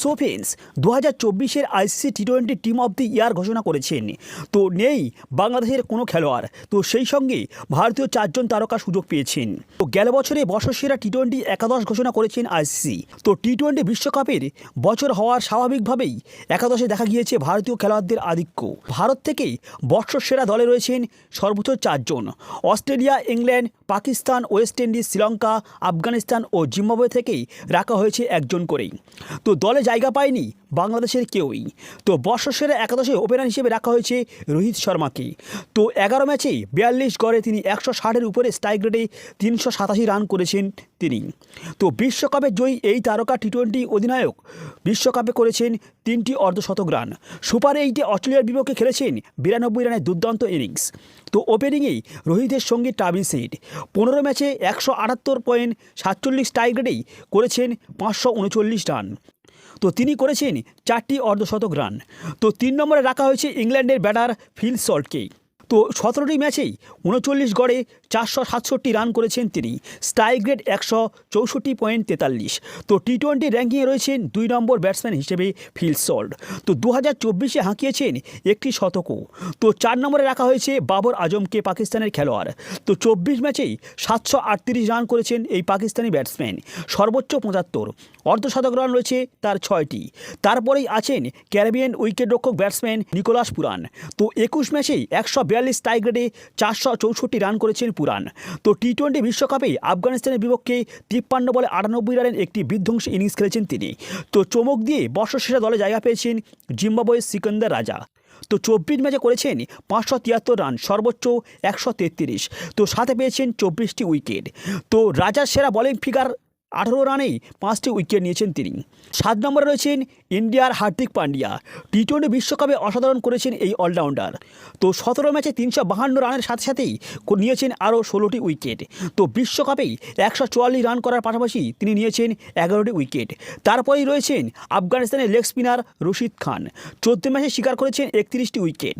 So friends দু হাজার চব্বিশের ICC T twenty team of the year ঘোষণা করেছেন। তো নেই বাংলাদেশের কোনো খেলোয়াড়। তো সেই সঙ্গে ভারতীয় চারজন তারকা সুযোগ পেয়েছেন। তো গেল বছরে বর্ষসেরা টি টোয়েন্টি একাদশ ঘোষণা করেছেন আইসিসি। তো টি টোয়েন্টি বিশ্বকাপের বছর হওয়ার স্বাভাবিকভাবেই একাদশে দেখা গিয়েছে ভারতীয় খেলোয়াড়দের আধিক্য। ভারত থেকেই বর্ষসেরা দলে রয়েছেন সর্বোচ্চ চারজন। Australia, England, Pakistan, West Indies, Sri Lanka, Afghanistan ও জিম্বাবুয়ে থেকেই রাখা হয়েছে একজন করেই। তো দলে জায়গা পায়নি বাংলাদেশের কেউই। তো বর্ষসেরা একাদশে ওপেনার হিসেবে রাখা হয়েছে রোহিত শর্মাকে। তো এগারো ম্যাচে বিয়াল্লিশ গড়ে তিনি একশো ষাটের উপরে স্ট্রাইক রেটে তিনশো সাতাশি রান করেছেন তিনি। তো বিশ্বকাপে জয়ী এই তারকা টি টোয়েন্টি অধিনায়ক বিশ্বকাপে করেছেন তিনটি অর্ধশতক রান সুপার এইটে অস্ট্রেলিয়ার বিপক্ষে খেলেছেন বিরানব্বই রানের দুর্দান্ত ইনিংস তো ওপেনিংয়েই রোহিতের সঙ্গে টাবি সেট। পনেরো ম্যাচে একশো আটাত্তর পয়েন্ট সাতচল্লিশ স্ট্রাইক রেটেই করেছেন পাঁচশো উনচল্লিশ রান তো তিনি করেছেন চারটি অর্ধশতক রান। তো তিন নম্বরে রাখা হয়েছে ইংল্যান্ডের ব্যাটার ফিল সল্টকে তো সতেরোটি ম্যাচেই উনচল্লিশ গড়ে চারশো সাতষট্টি রান করেছেন তিনি। স্ট্রাইক রেট একশো চৌষট্টি পয়েন্ট তেতাল্লিশ। তো টি টোয়েন্টি র্যাঙ্কিংয়ে রয়েছেন দুই নম্বর ব্যাটসম্যান হিসেবে ফিল সল্ট। তো দু হাজার চব্বিশে হাঁকিয়েছেন একটি শতকও। তো চার নম্বরে রাখা হয়েছে বাবর আজমকে পাকিস্তানের খেলোয়াড়। তো চব্বিশ ম্যাচেই সাতশো আটত্রিশ রান করেছেন এই পাকিস্তানি ব্যাটসম্যান। সর্বোচ্চ পঁচাত্তর। অর্ধশতক রান রয়েছে তার ছয়টি। তারপরেই আছেন ক্যারিবিয়ান উইকেটরক্ষক ব্যাটসম্যান নিকোলাস পুরান। তো একুশ ম্যাচেই একশো বিয়াল্লিশ রেটে চারশো চৌষট্টি রান করেছেন পুরান। তো টি টোয়েন্টি বিশ্বকাপে আফগানিস্তানের বিপক্ষে তিপ্পান্ন বলে আটানব্বই রানের একটি বিধ্বংসী ইনিংস খেলেছেন তিনি। তো চমক দিয়ে বর্ষসেরা দলে জায়গা পেয়েছেন জিম্বাবুয়ের সিকন্দর রাজা। তো চব্বিশ ম্যাচে করেছেন পাঁচশো তিয়াত্তর রান, সর্বোচ্চ একশো তেত্রিশ। তো সাথে পেয়েছেন চব্বিশটি উইকেট। তো রাজার সেরা বলিং ফিগার আঠারো রানেই পাঁচটি উইকেট নিয়েছেন তিনি। সাত নম্বরে রয়েছেন ইন্ডিয়ার হার্দিক পান্ডিয়া। টি টোয়েন্টি বিশ্বকাপে অসাধারণ করেছেন এই অলরাউন্ডার। তো সতেরো ম্যাচে তিনশো বাহান্ন রানের সাথে সাথেই নিয়েছেন আরও ষোলোটি উইকেট। তো বিশ্বকাপেই একশো চুয়াল্লিশ রান করার পাশাপাশি তিনি নিয়েছেন এগারোটি উইকেট। তারপরেই রয়েছেন আফগানিস্তানের লেগ স্পিনার রশিদ খান। চোদ্দ ম্যাচে শিকার করেছেন একত্রিশটি উইকেট।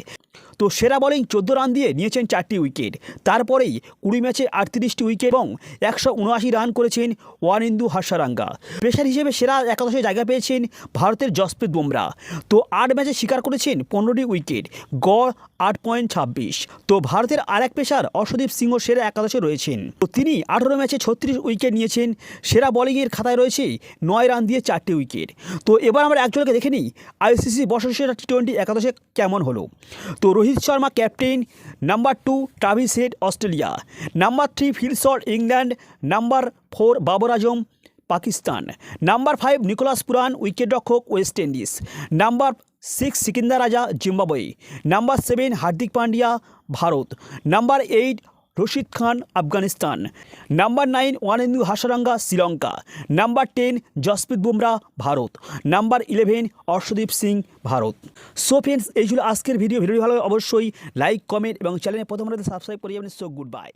তো সেরা বোলিং চোদ্দ রান দিয়ে নিয়েছেন চারটি উইকেট তারপরেই কুড়ি ম্যাচে আটত্রিশটি উইকেট এবং একশো উনআশি রান করেছেন ওয়ানিন্দু হাসারাঙ্গা। পেশার হিসেবে সেরা একাদশে জায়গা পেয়েছেন ভারতের জসপ্রীত বুমরা। তো আট ম্যাচে শিকার করেছেন পনেরোটি উইকেট গড় আট পয়েন্ট ছাব্বিশ। তো ভারতের আরেক পেশার অর্শদীপ সিংহ সেরা একাদশে রয়েছেন। তো তিনি আঠারো ম্যাচে ছত্রিশ উইকেট নিয়েছেন, সেরা বোলিংয়ের খাতায় রয়েছে নয় রান দিয়ে চারটি উইকেট তো এবার আমরা একজনকে দেখে নিই, আইসিসি বর্ষসেরা টি টোয়েন্টি একাদশে কেমন হলো? তো Rohit Sharma captain, number two Travis Head, Australia, number three Phil Salt England, number four Babar Azam, Pakistan, number five Nicholas Pooran, উইকেটরক্ষক West Indies, number six Sikandar Raza, Zimbabwe, number seven Hardik Pandya, Bharat, number eight Rashid Khan, Afghanistan. Number nine, Wanindu Hasaranga, Sri Lanka. Number ten, Jasprit Bumrah, Bharat. Number eleven, Arshdeep Singh, Bharat. So friends, এই ছিল আজকের video. Video ভালো অবশ্যই like, comment এবং চ্যানেলে প্রথম subscribe করে যাবেন। So good bye.